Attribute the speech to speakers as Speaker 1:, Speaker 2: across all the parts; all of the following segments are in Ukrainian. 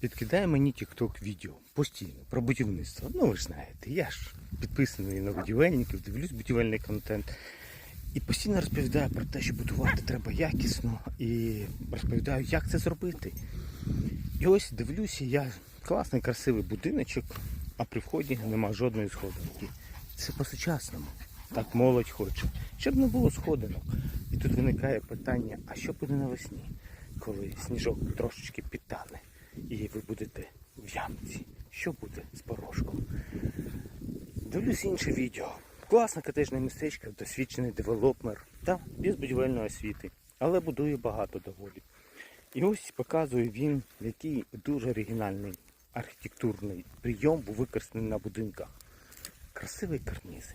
Speaker 1: Підкидає мені TikTok відео постійно про будівництво. Ну ви ж знаєте, я ж підписаний на будівельників, дивлюсь будівельний контент. І постійно розповідаю про те, що будувати треба якісно, і розповідаю, як це зробити. І ось дивлюся, я класний, красивий будиночок, а при вході нема жодної сходинки. Це по-сучасному. Так молодь хоче. Щоб не було сходинок. І тут виникає питання, а що буде навесні, коли сніжок трошечки підтане, і ви будете в ямці. Що буде з порошком? Дивлюсь інше відео. Класне котежне містечко, досвідчений девелопмер та без будівельної освіти, але будує багато доволі. І ось показує він, який дуже оригінальний архітектурний прийом був використаний на будинках. Красиві карнізи.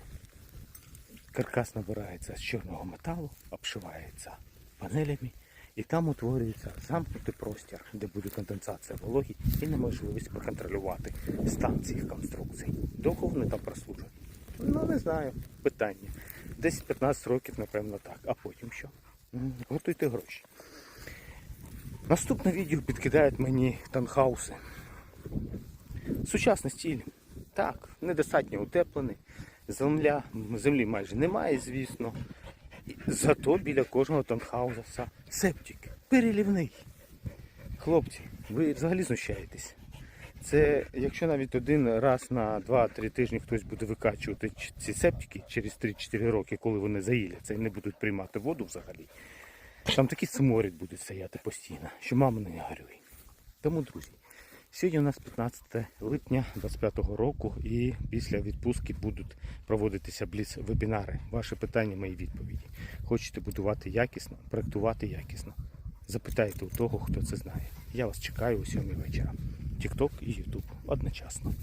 Speaker 1: Каркас набирається з чорного металу, обшивається панелями, і там утворюється замкнутий простір, де буде конденсація вологи і неможливість проконтролювати стан цих конструкцій. Довго вони там прослужать? Ну, не знаю. Питання. 10-15 років, напевно, так. А потім що? Готуйте гроші. Наступне відео підкидають мені танхауси. Сучасний стиль. Так, недостатньо утеплений. Земля, землі майже немає, звісно. Зато біля кожного танхауса септик. Перелівний. Хлопці, ви взагалі знущаєтесь. Це якщо навіть один раз на 2-3 тижні хтось буде викачувати ці септики через 3-4 роки, коли вони заїляться і не будуть приймати воду взагалі, там такий сморід буде стояти постійно, що мама не горюй. Тому, друзі, сьогодні у нас 15 липня 25 року і після відпустки будуть проводитися бліц вебінари. Ваші питання, мої відповіді. Хочете будувати якісно, проектувати якісно. Запитайте у того, хто це знає. Я вас чекаю у 7 вечора. Тікток і Ютуб одночасно.